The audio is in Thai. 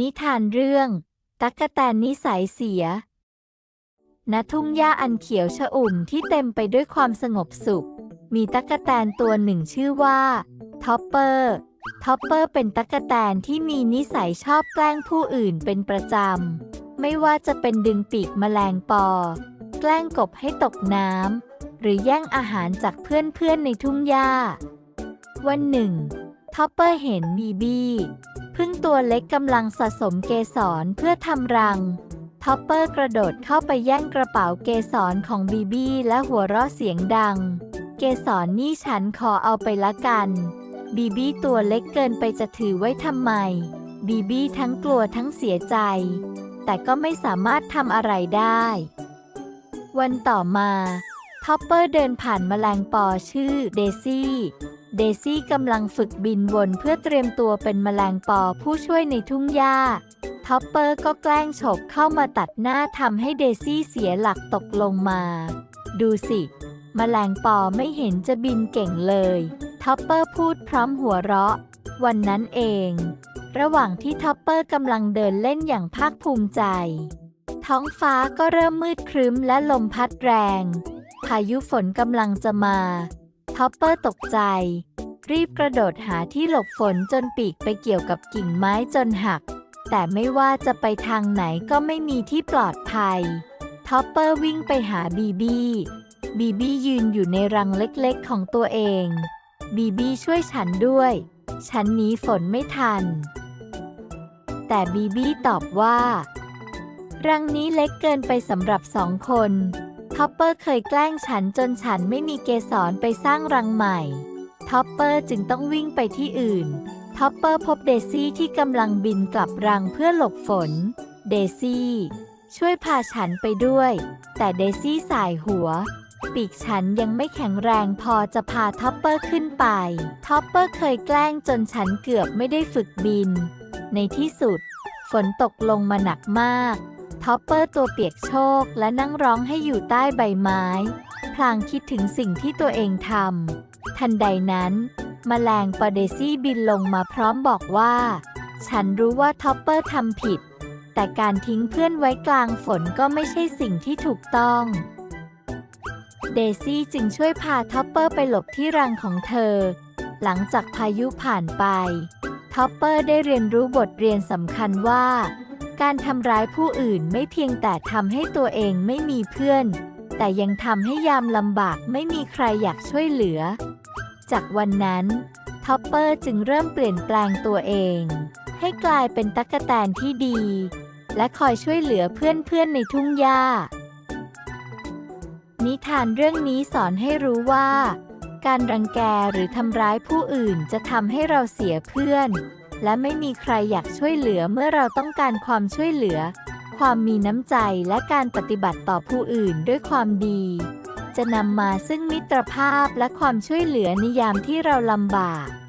นิทานเรื่อง ตั๊กแตนนิสัยเสีย ณ ทุ่งหญ้าอันเขียวชอุ่มที่เต็มไปด้วยความสงบสุข มีตั๊กแตนตัวหนึ่งชื่อว่า ท็อปเปอร์ ท็อปเปอร์เป็นตั๊กแตนที่มีนิสัยชอบแกล้งผู้อื่นเป็นประจำ ไม่ว่าจะเป็นดึงปีกแมลงปอ แกล้งกบให้ตกน้ำ หรือแย่งอาหารจากเพื่อนๆในทุ่งหญ้า วันหนึ่งท็อปเปอร์เห็นบีบี้ พึ่งตัวเล็กกำลังสะสมเกสรเพื่อทำรัง ท็อปเปอร์กระโดดเข้าไปแย่งกระเป๋าเกสรของบีบี้และหัวเราะเสียงดัง เกสรนี่ฉันขอเอาไปละกัน บีบี้ตัวเล็กเกินไปจะถือไว้ทำไม บีบี้ทั้งกลัวทั้งเสียใจ แต่ก็ไม่สามารถทำอะไรได้ วันต่อมา ท็อปเปอร์เดินผ่านแมลงปอชื่อเดซี่ เดซี่กำลังฝึกบินวนเพื่อเตรียมตัวเป็นแมลงปอผู้ช่วยในทุ่งหญ้า ท็อปเปอร์ก็แกล้งฉกเข้ามาตัดหน้าทำให้เดซี่เสียหลักตกลงมา ดูสิแมลงปอไม่เห็นจะบินเก่งเลย ท็อปเปอร์พูดพร้อมหัวเราะ วันนั้นเอง ระหว่างที่ท็อปเปอร์กำลังเดินเล่นอย่างภาคภูมิใจ ท้องฟ้าก็เริ่มมืดครึ้มและลมพัดแรงายุฝนกำลังจะมา ท็อปเปอร์ตกใจ รีบกระโดดหาที่หลบฝนจนปีกไปเกี่ยวกับกิ่งไม้จนหัก แต่ไม่ว่าจะไปทางไหนก็ไม่มีที่ปลอดภัย ท็อปเปอร์วิ่งไปหาบีบี้บีบี้ยืนอยู่ในรังเล็กๆของตัวเอง บีบี้ช่วยฉันด้วย ฉันหนีฝนไม่ทัน แต่บีบี้ตอบว่า รังนี้เล็กเกินไปสำหรับสองคน ท็อปเปอร์เคยแกล้งฉันจนฉันไม่มีเกสรไปสร้างรังใหม่ ท็อปเปอร์จึงต้องวิ่งไปที่อื่น ท็อปเปอร์พบเดซี่ที่กำลังบินกลับรังเพื่อหลบฝน เดซี่ ช่วยพาฉันไปด้วย แต่เดซี่สายหัว ปีกฉันยังไม่แข็งแรงพอจะพาท็อปเปอร์ขึ้นไป ท็อปเปอร์เคยแกล้งจนฉันเกือบไม่ได้ฝึกบิน ในที่สุด ฝนตกลงมาหนักมาก ท็อปเปอร์ตัวเปียกโชกและนั่งร้องให้อยู่ใต้ใบไม้ พลางคิดถึงสิ่งที่ตัวเองทำ ทันใดนั้นมแมลงปอเดซี่บินลงมาพร้อมบอกว่า ฉันรู้ว่าท็อปเปอร์ทำผิด แต่การทิ้งเพื่อนไว้กลางฝนก็ไม่ใช่สิ่งที่ถูกต้อง เดซี่จึงช่วยพาท็อปเปอร์ไปหลบที่รังของเธอ หลังจากพายุผ่านไป ท็อปเปอร์ได้เรียนรู้บทเรียนสำคัญว่า การทำร้ายผู้อื่นไม่เพียงแต่ทำให้ตัวเองไม่มีเพื่อน แต่ยังทำให้ยามลำบากไม่มีใครอยากช่วยเหลือ จากวันนั้น ท็อปเปอร์จึงเริ่มเปลี่ยนแปลงตัวเอง ให้กลายเป็นตั๊กแตนที่ดี และคอยช่วยเหลือเพื่อนๆในทุ่งหญ้า นิทานเรื่องนี้สอนให้รู้ว่า การรังแกหรือทำร้ายผู้อื่นจะทำให้เราเสียเพื่อน และไม่มีใครอยากช่วยเหลือเมื่อเราต้องการความช่วยเหลือ ความมีน้ำใจและการปฏิบัติต่อผู้อื่นด้วยความดี จะนำมาซึ่งมิตรภาพและความช่วยเหลือในยามที่เราลำบาก